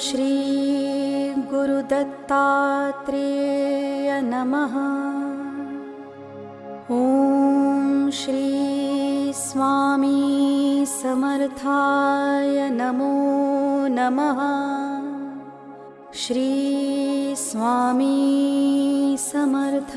श्री गुरुदत्तात्रेय नमः। ॐ श्री स्वामी समर्थाय नमो नमः। श्री स्वामी समर्थ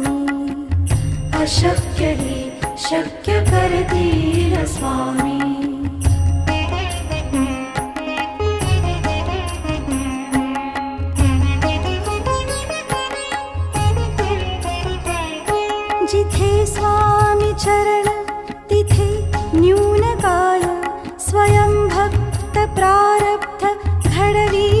जिथे स्वामी चरण तिथे न्यूनकाय स्वयं भक्त प्रारब्ध घडवी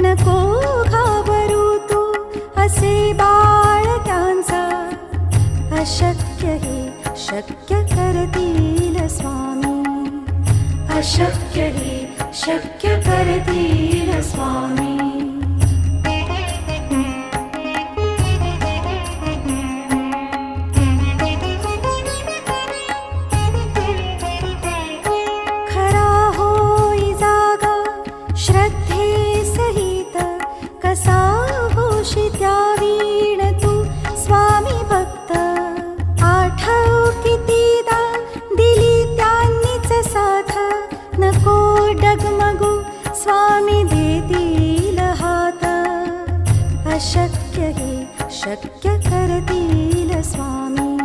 नको घाबरू तू असे बाळ त्यांचा. अशक्य हे शक्य करतील स्वामी. अशक्य हे शक्य करतील स्वामी. शक्य करतील स्वामी.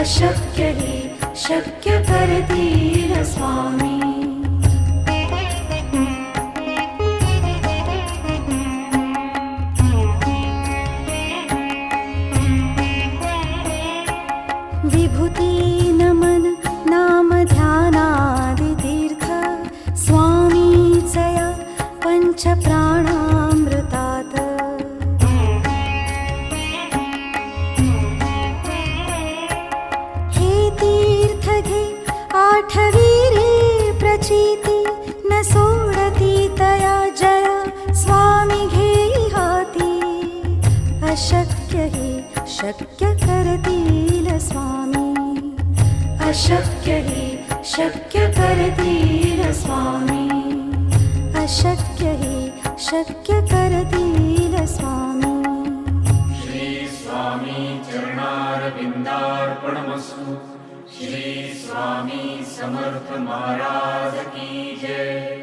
अशक्य हि शक्य करतील स्वामी. विभूती शक्य करतील स्वामी. अशक्य हि शक्य करतील स्वामी. अशक्य हि शक्य करतील स्वामी. श्री स्वामी अर्पणमस्तु श्री स्वामी समर्थ महाराज की जय.